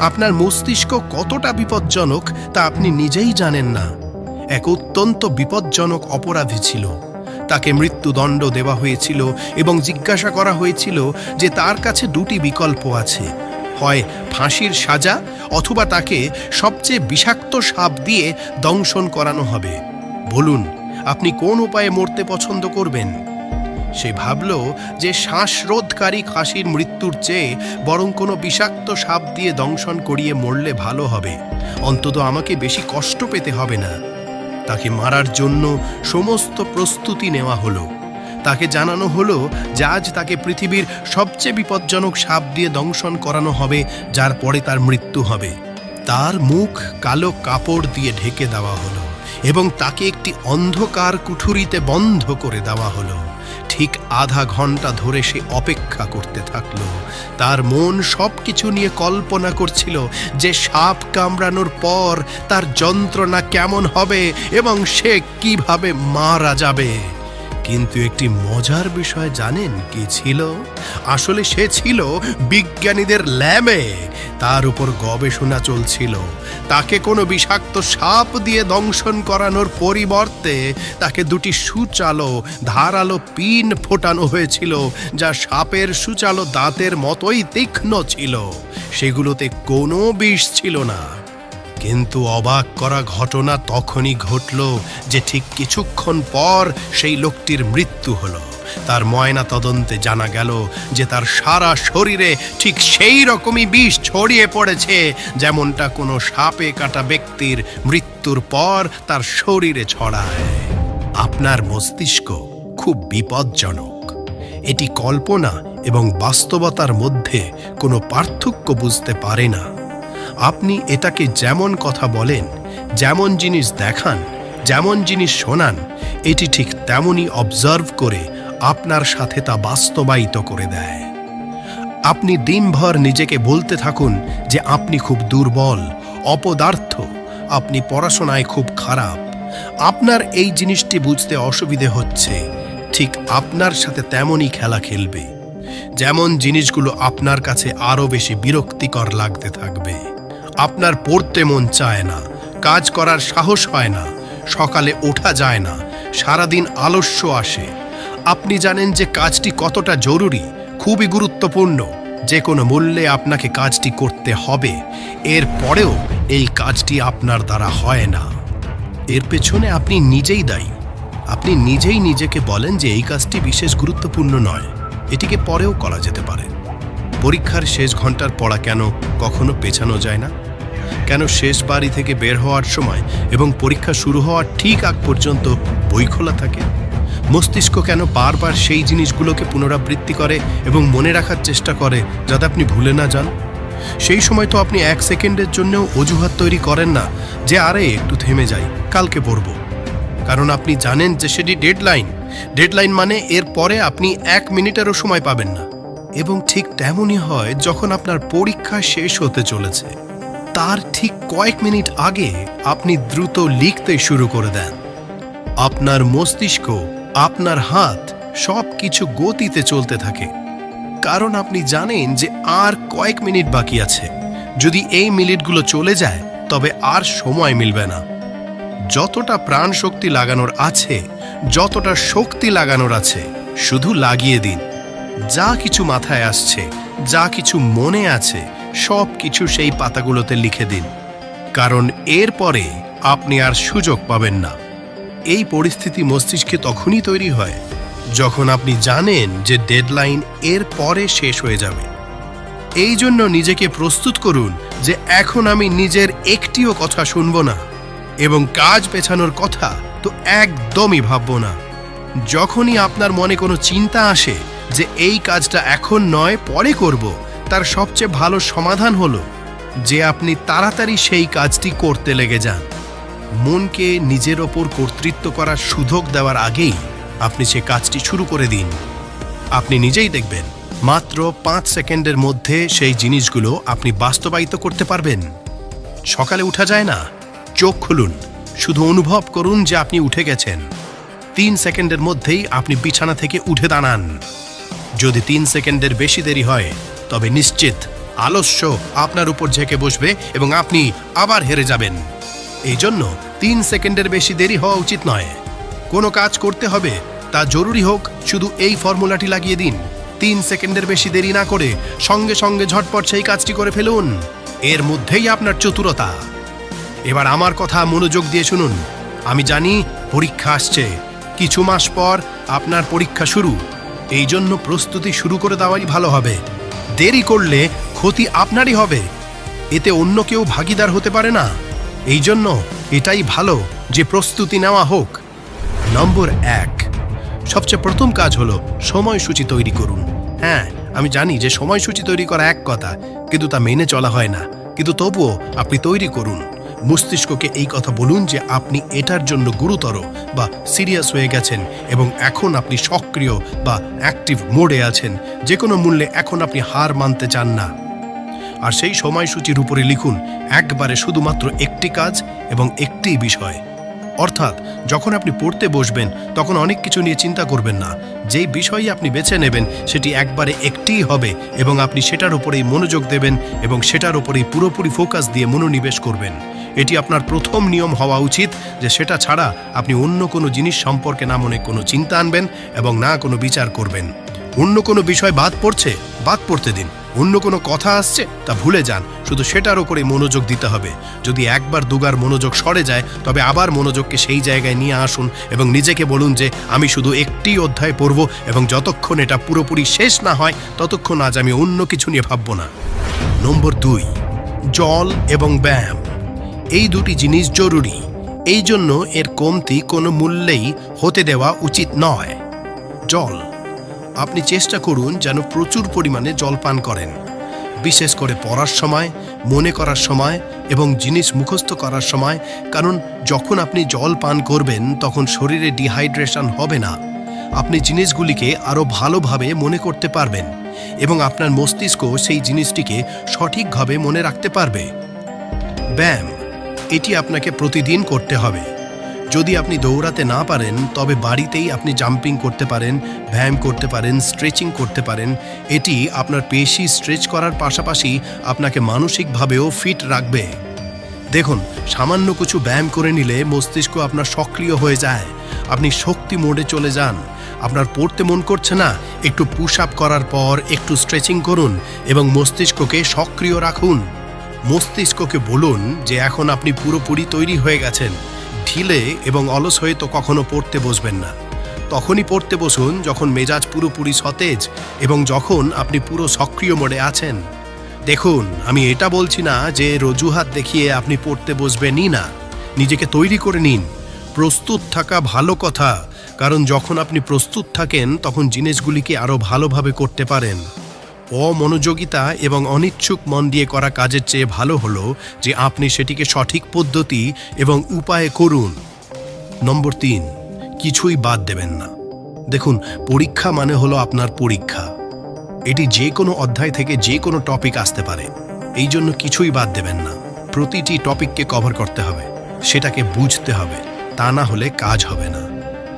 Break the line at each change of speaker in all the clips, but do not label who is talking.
আপনার মস্তিষ্ক কতটা বিপজ্জনক তা আপনি নিজেই জানেন না। এক অত্যন্ত বিপজ্জনক অপরাধী ছিল। তাকে মৃত্যুদণ্ড দেওয়া হয়েছিল এবং জিজ্ঞাসা করা হয়েছিল যে তার কাছে দুটি বিকল্প আছে। হয় ফাঁসির সাজা অথবা তাকে সবচেয়ে বিষাক্ত সাপ দিয়ে দংশন করানো হবে। বলুন, আপনি কোন উপায়ে মরতে পছন্দ করবেন? সে ভাবল যে শ্বাসরোধকারী খাসির মৃত্যুর চেয়ে বরং কোনো বিষাক্ত সাপ দিয়ে দংশন করিয়ে মরলে ভালো হবে। অন্তত আমাকে বেশি কষ্ট পেতে হবে না। তাকে মারার জন্য সমস্ত প্রস্তুতি নেওয়া হলো। তাকে জানানো হলো যে আজ তাকে পৃথিবীর সবচেয়ে বিপজ্জনক সাপ দিয়ে দংশন করানো হবে, যার পরে তার মৃত্যু হবে। তার মুখ কালো কাপড় দিয়ে ঢেকে দেওয়া হলো এবং তাকে একটি অন্ধকার কুঠুরিতে বন্ধ করে দেওয়া হলো। ঠিক আধা ঘণ্টা ধরে সে অপেক্ষা করতে থাকল। তার মন সব কিছু নিয়ে কল্পনা করছিল যে সাপ কামড়ানোর পর তার যন্ত্রণা কেমন হবে এবং সে কীভাবে মারা যাবে। কিন্তু একটি মজার বিষয় জানেন কি ছিল? আসলে সে ছিল বিজ্ঞানীদের ল্যাবে। তার উপর গবেষণা চলছিল। তাকে কোনো বিষাক্ত সাপ দিয়ে দংশন করানোর পরিবর্তে তাকে দুটি সুচালো, ধারালো পিন ফোটানো হয়েছিল, যা সাপের সুচালো দাঁতের মতোই তীক্ষ্ণ ছিল। সেগুলোতে কোনো বিষ ছিল না। কিন্তু অবাক করা ঘটনা তখনই ঘটল যে ঠিক কিছুক্ষণ পর সেই লোকটির মৃত্যু হলো। তার ময়না তদন্তে জানা গেল যে তার সারা শরীরে ঠিক সেই রকমই বিষ ছড়িয়ে পড়েছে, যেমনটা কোনো সাপে কাটা ব্যক্তির মৃত্যুর পর তার শরীরে ছড়ায়। আপনার মস্তিষ্ক খুব বিপজ্জনক। এটি কল্পনা এবং বাস্তবতার মধ্যে কোনো পার্থক্য বুঝতে পারে না। আপনি এটাকে যেমন কথা বলেন, যেমন জিনিস দেখান, যেমন জিনিস শোনান, এটি ঠিক তেমনই অবজার্ভ করে আপনার সাথে তা বাস্তবায়িত করে দেয়। আপনি দিনভর নিজেকে বলতে থাকুন যে আপনি খুব দুর্বল, অপদার্থ, আপনি পড়াশোনায় খুব খারাপ। আপনার এই জিনিসটি বুঝতে অসুবিধে হচ্ছে, ঠিক আপনার সাথে তেমনই খেলা খেলবে। যেমন জিনিসগুলো আপনার কাছে আরও বেশি বিরক্তিকর লাগতে থাকবে। আপনার পড়তে মন চায় না, কাজ করার সাহস হয় না, সকালে ওঠা যায় না, সারাদিন আলস্য আসে। আপনি জানেন যে কাজটি কতটা জরুরি, খুবই গুরুত্বপূর্ণ, যে কোনো মূল্যে আপনাকে কাজটি করতে হবে, এর পরেও এই কাজটি আপনার দ্বারা হয় না। এর পেছনে আপনি নিজেই দায়ী। আপনি নিজেই নিজেকে বলেন যে এই কাজটি বিশেষ গুরুত্বপূর্ণ নয়, এটিকে পরেও করা যেতে পারে। পরীক্ষার শেষ ঘণ্টার পড়া কেন কখনো পেছানো যায় না? কেন শেষ বাড়ি থেকে বের হওয়ার সময় এবং পরীক্ষা শুরু হওয়ার ঠিক আগ পর্যন্ত বই খোলা থাকে? মস্তিষ্ক কেন বারবার সেই জিনিসগুলোকে পুনরাবৃত্তি করে এবং মনে রাখার চেষ্টা করে যাতে আপনি ভুলে না যান? সেই সময় তো আপনি এক সেকেন্ডের জন্যও অজুহাত তৈরি করেন না যে আরে একটু থেমে যাই, কালকে পড়ব। কারণ আপনি জানেন যে সেটি ডেডলাইন। ডেডলাইন মানে এর পরে আপনি এক মিনিটেরও সময় পাবেন না। এবং ঠিক তেমনই হয় যখন আপনার পরীক্ষা শেষ হতে চলেছে। তার ঠিক কয়েক মিনিট আগে আপনি দ্রুত লিখতে শুরু করে দেন। আপনার মস্তিষ্ক, আপনার হাত সব কিছু গতিতে চলতে থাকে। কারণ আপনি জানেন যে আর কয়েক মিনিট বাকি আছে। যদি এই মিনিটগুলো চলে যায়, তবে আর সময় মিলবে না। যতটা প্রাণ শক্তি লাগানোর আছে, যতটা শক্তি লাগানোর আছে, শুধু লাগিয়ে দিন। যা কিছু মাথায় আসছে, যা কিছু মনে আছে সব কিছু সেই পাতাগুলোতে লিখে দিন। কারণ এরপরে আপনি আর সুযোগ পাবেন না। এই পরিস্থিতি মস্তিষ্কে তখনই তৈরি হয়, যখন আপনি জানেন যে ডেডলাইন এর পরে শেষ হয়ে যাবে। এই জন্য নিজেকে প্রস্তুত করুন যে এখন আমি নিজের একটিও কথা শুনব না এবং কাজ পেছানোর কথা তো একদমই ভাবব না। যখনই আপনার মনে কোনো চিন্তা আসে যে এই কাজটা এখন নয়, পরে করব তার সবচেয়ে ভালো সমাধান হলো যে আপনি তাড়াতাড়ি সেই কাজটি করতে লেগে যান। মনকে নিজের ওপর কর্তৃত্ব করার সুযোগ দেওয়ার আগেই আপনি সে কাজটি শুরু করে দিন। আপনি নিজেই দেখবেন, মাত্র পাঁচ সেকেন্ডের মধ্যে সেই জিনিসগুলো আপনি বাস্তবায়িত করতে পারবেন। সকালে উঠা যায় না, চোখ খুলুন, শুধু অনুভব করুন যে আপনি উঠে গেছেন। তিন সেকেন্ডের মধ্যেই আপনি বিছানা থেকে উঠে দাঁড়ান। যদি তিন সেকেন্ডের বেশি দেরি হয় তবে নিশ্চিত, আলস্য আপনার উপর ঝেঁকে বসবে এবং আপনি আবার হেরে যাবেন। এই জন্য তিন সেকেন্ডের বেশি দেরি হওয়া উচিত নয়। কোনো কাজ করতে হবে, তা জরুরি হোক, শুধু এই ফর্মুলাটি লাগিয়ে দিন। তিন সেকেন্ডের বেশি দেরি না করে সঙ্গে সঙ্গে ঝটপট সেই কাজটি করে ফেলুন। এর মধ্যেই আপনার চতুরতা। এবার আমার কথা মনোযোগ দিয়ে শুনুন। আমি জানি পরীক্ষা আসছে। কিছু মাস পর আপনার পরীক্ষা শুরু। এই জন্য প্রস্তুতি শুরু করে দেওয়াই ভালো হবে। দেরি করলে ক্ষতি আপনারই হবে। এতে অন্য কেউ ভাগিদার হতে পারে না। এই জন্য এটাই ভালো যে প্রস্তুতি নেওয়া হোক। নম্বর এক। সবচেয়ে প্রথম কাজ হলো সময়সূচি তৈরি করুন। হ্যাঁ আমি জানি যে সময়সূচি তৈরি করা এক কথা, কিন্তু তা মেনে চলা হয় না। কিন্তু তবুও আপনি তৈরি করুন। মস্তিষ্ককে এই কথা বলুন যে আপনি এটার জন্য গুরুতর বা সিরিয়াস হয়ে গেছেন এবং এখন আপনি সক্রিয় বা অ্যাক্টিভ মোডে আছেন। যে কোনো মূল্যে এখন আপনি হার মানতে চান না। আর সেই সময়সূচির উপরে লিখুন, একবারে শুধুমাত্র একটি কাজ এবং একটি বিষয়। অর্থাৎ, যখন আপনি পড়তে বসবেন, তখন অনেক কিছু নিয়ে চিন্তা করবেন না। যেই বিষয়ই আপনি বেছে নেবেন, সেটি একবারে একটিই হবে এবং আপনি সেটার উপরেই মনোযোগ দেবেন এবং সেটার উপরেই পুরোপুরি ফোকাস দিয়ে মনোনিবেশ করবেন। এটি আপনার প্রথম নিয়ম হওয়া উচিত যে সেটা ছাড়া আপনি অন্য কোনো জিনিস সম্পর্কে না মনে কোনো চিন্তা আনবেন এবং না কোনো বিচার করবেন। অন্য কোনো বিষয় বাদ পড়ছে, বাদ পড়তে দিন। অন্য কোনো কথা আসছে, তা ভুলে যান। শুধু সেটার উপরে মনোযোগ দিতে হবে। যদি একবার দুবার মনোযোগ সরে যায়, তবে আবার মনোযোগকে সেই জায়গায় নিয়ে আসুন এবং নিজেকে বলুন যে, আমি শুধু একটি অধ্যায় পড়ব এবং যতক্ষণ এটা পুরোপুরি শেষ না হয়, ততক্ষণ আজ আমি অন্য কিছু নিয়ে ভাবব না। নম্বর দুই, জল এবং ব্যায়াম। এই দুটি জিনিস জরুরি। এই জন্য এর কমতি কোনো মূল্যেই হতে দেওয়া উচিত নয়। জল। আপনি চেষ্টা করুন যেন প্রচুর পরিমাণে জল পান করেন। বিশেষ করে পড়ার সময়, মনে করার সময় এবং জিনিস মুখস্থ করার সময়, কারণ যখন আপনি জল পান করবেন তখন শরীরে ডিহাইড্রেশন হবে না। আপনি জিনিসগুলিকে আরও ভালোভাবে মনে করতে পারবেন এবং আপনার মস্তিষ্ক সেই জিনিসটিকে সঠিকভাবে মনে রাখতে পারবে। ব্যায়াম। এটি আপনাকে প্রতিদিন করতে হবে। যদি আপনি দৌড়াতে না পারেন, তবে বাড়িতেই আপনি জাম্পিং করতে পারেন, ব্যায়াম করতে পারেন, স্ট্রেচিং করতে পারেন। এটি আপনার পেশি স্ট্রেচ করার পাশাপাশি আপনাকে মানসিকভাবেও ফিট রাখবে। দেখুন, সামান্য কিছু ব্যায়াম করে নিলে মস্তিষ্ক আপনার সক্রিয় হয়ে যায়। আপনি শক্তি মোডে চলে যান। আপনার পড়তে মন করছে না? একটু পুশ আপ করার পর একটু স্ট্রেচিং করুন এবং মস্তিষ্ককে সক্রিয় রাখুন। মস্তিষ্ককে বলুন যে এখন আপনি পুরোপুরি তৈরি হয়ে গেছেন, ঢিলে এবং অলস হয়ে তো কখনো পড়তে বসবেন না। তখনই পড়তে বসুন যখন মেজাজ পুরোপুরি সতেজ এবং যখন আপনি পুরো সক্রিয় মোডে আছেন। দেখুন, আমি এটা বলছি না যে রজুহাত দেখিয়ে আপনি পড়তে বসবেনই না। নিজেকে তৈরি করে নিন। প্রস্তুত থাকা ভালো কথা, কারণ যখন আপনি প্রস্তুত থাকেন তখন জিনিসগুলিকে আরও ভালোভাবে করতে পারেন। অমনোযোগিতা এবং অনিচ্ছুক মন দিয়ে করা কাজের চেয়ে ভালো হলো যে আপনি সেটিকে সঠিক পদ্ধতি এবং উপায়ে করুন। নম্বর তিন, কিছুই বাদ দেবেন না। দেখুন, পরীক্ষা মানে হলো আপনার পরীক্ষা। এটি যে কোনো অধ্যায় থেকে যে কোনো টপিক আসতে পারে। এই জন্য কিছুই বাদ দেবেন না। প্রতিটি টপিককে কভার করতে হবে। সেটাকে বুঝতে হবে। তা না হলে কাজ হবে না।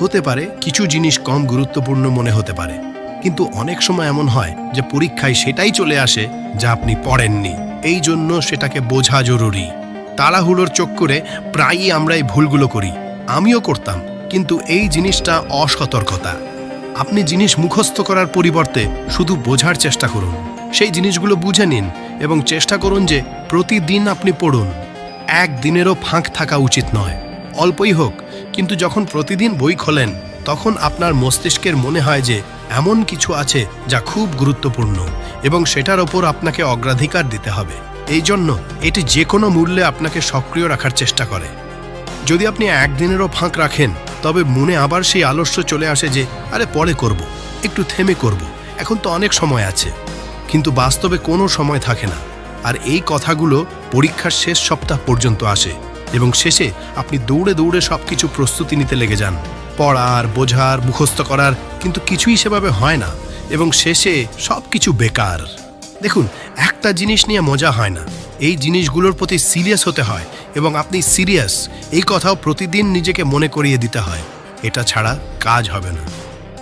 হতে পারে, কিছু জিনিস কম গুরুত্বপূর্ণ মনে হতে পারে। কিন্তু অনেক সময় এমন হয় যে পরীক্ষায় সেটাই চলে আসে যা আপনি পড়েননি। এই জন্য সেটাকে বোঝা জরুরি। তাড়াহুড়োর চক্করে প্রায়ই আমরা এই ভুলগুলো করি। আমিও করতাম, কিন্তু এই জিনিসটা অসতর্কতা। আপনি জিনিস মুখস্থ করার পরিবর্তে শুধু বোঝার চেষ্টা করুন। সেই জিনিসগুলো বুঝে নিন এবং চেষ্টা করুন যে প্রতিদিন আপনি পড়ুন। একদিনেরও ফাঁক থাকা উচিত নয়। অল্পই হোক, কিন্তু যখন প্রতিদিন বই খোলেন, তখন আপনার মস্তিষ্কের মনে হয় যে এমন কিছু আছে যা খুব গুরুত্বপূর্ণ এবং সেটার ওপর আপনাকে অগ্রাধিকার দিতে হবে। এই জন্য এটি যে কোনো মূল্যে আপনাকে সক্রিয় রাখার চেষ্টা করে। যদি আপনি একদিনেরও ফাঁক রাখেন, তবে মনে আবার সেই আলস্য চলে আসে যে, আরে, পরে করব, একটু থেমে করব, এখন তো অনেক সময় আছে। কিন্তু বাস্তবে কোনো সময় থাকে না। আর এই কথাগুলো পরীক্ষার শেষ সপ্তাহ পর্যন্ত আসে এবং শেষে আপনি দৌড়ে দৌড়ে সব কিছু প্রস্তুতি নিতে লেগে যান। পড়ার, বোঝার, মুখস্থ করার কিন্তু কিছুই সেভাবে হয় না এবং শেষে সব কিছু বেকার। দেখুন, একটা জিনিস নিয়ে মজা হয় না। এই জিনিসগুলোর প্রতি সিরিয়াস হতে হয় এবং আপনি সিরিয়াস এই কথাও প্রতিদিন নিজেকে মনে করিয়ে দিতে হয়। এটা ছাড়া কাজ হবে না।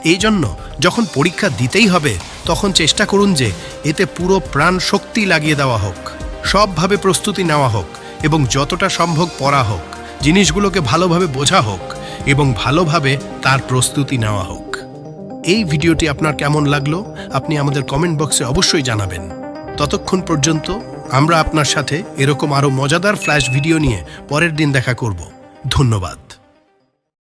এই জন্য যখন পরীক্ষা দিতেই হবে, তখন চেষ্টা করুন যে এতে পুরো প্রাণ শক্তি লাগিয়ে দেওয়া হোক, সবভাবে প্রস্তুতি নেওয়া হোক এবং যতটা সম্ভব পড়া হোক, জিনিসগুলোকে ভালোভাবে বোঝা হোক। এবং ভালোভাবে তার প্রস্তুতি নেওয়া হোক। এই ভিডিওটি আপনার কেমন লাগল, আপনি আমাদের কমেন্ট বক্সে অবশ্যই জানাবেন। ততক্ষণ পর্যন্ত আমরা আপনার সাথে এরকম আরও মজাদার ফ্ল্যাশ ভিডিও নিয়ে পরের দিন দেখা করব। ধন্যবাদ।